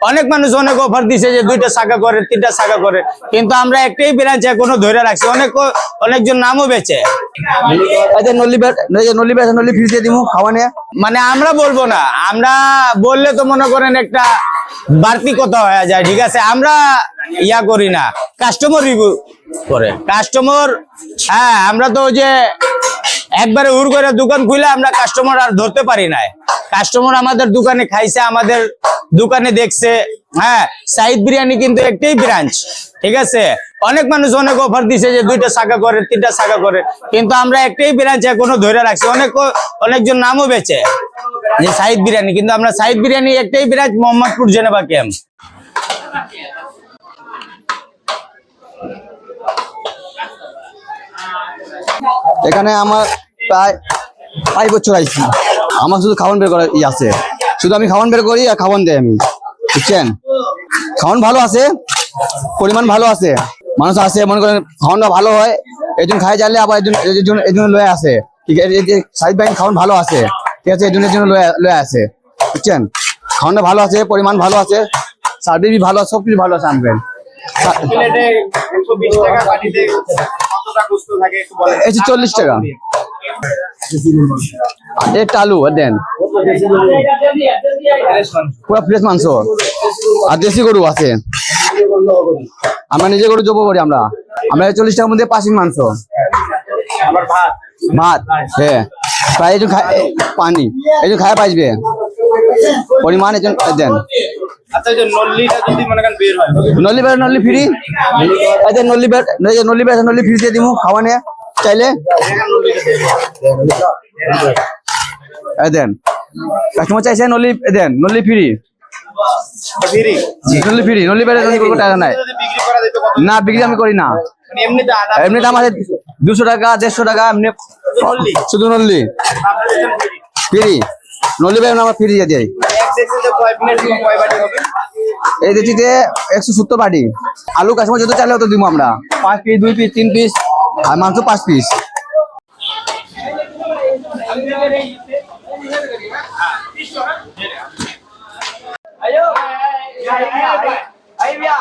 অনেক মানুষ অনেক অফার দিছে যে দুইটা শাখা করে তিনটা শাখা করে। কিন্তু আমরা একটাই ব্রাঞ্চ এখনও ধরে রাখছি। অনেক অনেকজন নামও বেচে। নিয়ে। মানে আমরা বলব না। আমরা বললে তো মনে করেন একটা বাড়তি কথা হয়ে যায় ঠিক আছে? আমরা ইয়া করি না কাস্টমার রিভিউ করে। কাস্টমার হ্যাঁ আমরা তো ওই যে একবারে হুর করে দোকান খুলে আমরা কাস্টমার আর ধরতে পারি না কাস্টমার আমাদের দোকানে খাইছে আমাদের দোকানে দেখছে হ্যাঁ সাইদ বিরিয়ানি কিন্তু একটাই ব্রাঞ্চ, ঠিক আছে? অনেক মানুষ অনেক অফার দিছে যে দুইটা শাখা করে, তিনটা শাখা করে, কিন্তু আমরা একটাই ব্রাঞ্চ এখনও ধরে রাখছি। অনেক অনেকজন নামও বেচে যে সাইদ বিরিয়ানি, কিন্তু আমরা সাইদ বিরিয়ানি একটাই ব্রাঞ্চ মোহাম্মদপুর জেনেভা ক্যাম্প এখানে আমার প্রায় পাঁচ বছর আইছি। আমার শুধু খাওয়ান বের করার ই আছে। শুধু আমি খাওয়ান বের করি আর খাওয়ান দেয় আমি, বুঝছেন? খাওয়ান ভালো আছে, পরিমাণ ভালো আছে। মানুষ আছে, মনে করেন খাওয়ানটা ভালো হয়, একজন খাই জানলে আবার একজন একজন লয়ে আসে। ঠিক আছে সাইড ব্যাংক খাওয়ান ভালো আছে, ঠিক আছে একজনের জন্য লয়ে লয়ে আসে, বুঝছেন? খাওয়ানটা ভালো আছে, পরিমাণ ভালো আছে, সার্ভিস ভালো আছে সব কিছু ভালো আছে, আনবেন। চল্লিশ টাকা। একটা আলু, দেন। পুরো ফ্রেশ মাংস। আর দেশি গরু আছে। আমরা নিজে গরু জব করি আমরা। আমরা চল্লিশ টাকার মধ্যে পাঁচিং মাংস। ভাত। হ্যাঁ প্রায় পানি। একজন খায় পাইবে পরিমাণ একজন দেন। খাওয়া নিয়ে দেন। কাস্টমার চাইছে নলি দেন নল্লি ফ্রি। নল্লি ফ্রি কোনো টাকা নাই। না বিক্রি আমি করি না। মানে এমনিতে আদা এমনি দাম আছে দুশো টাকা দেড়শো টাকা এমনি শুধু ফিরি? বেড়া আমরা ফ্রি দিয়ে এই দিচ্ছিতে একশো সত্তর বাটি। আলু কাশ্মীর যত চাইলে অত দিব আমরা। পাঁচ পিস দুই পিস তিন পিস আর মাংস পাঁচ পিস అయ్యో అయ్యా అయ్యా